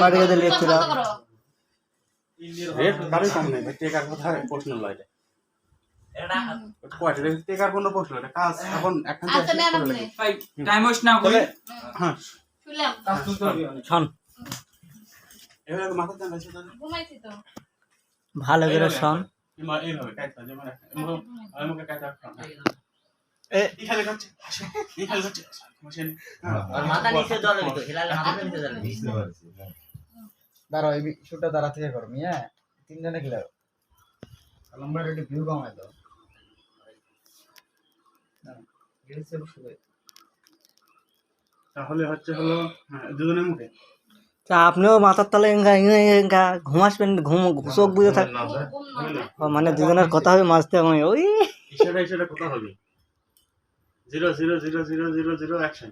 পাঠিয়ে দিলে রেট কারোই কম নেই টেকার কথা প্রশ্ন লয় টেকার কোনো প্রশ্ন এটা কাজ এখন এখন আচ্ছা নেন টাইম ওয়েস্ট না করে হ্যাঁ শুনলাম ভালো করে শোন এইভাবে যেমন এখানে যাচ্ছে এখানে যাচ্ছে মাথা নিচে জলে দিত হিলালে মাথা নিচে জলে দিত বুঝতে পারছি হ্যাঁ। দাঁড়াও এই শুটটা দাঁড়া থেকে করো মিয়া তিনজনে খেলাও লম্বা একটু ভিউ কমাই দাও দাঁড়াও, গেছে শুয়ে। তাহলে হচ্ছে হলো হ্যাঁ, দুজনের মুখে তা আপনিও মাথার তলে ঘুমাসবেন ঘুম চোখ বুঝে থাক না, স্যার। ঘুম না ও, মানে দুজনের কথা হবে মাঝতে আমি ওই কথা হবে zero zero zero zero zero zero action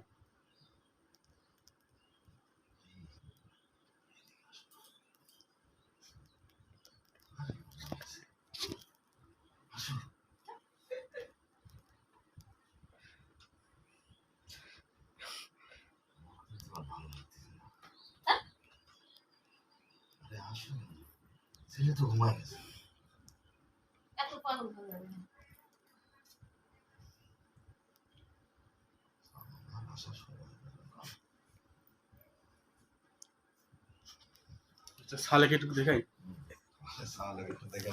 ছেলে তো ঘুমায় গেছে। এত পাগল হয়ে যাবে। সালেকে একটু দেখাই সালে একটু দেখে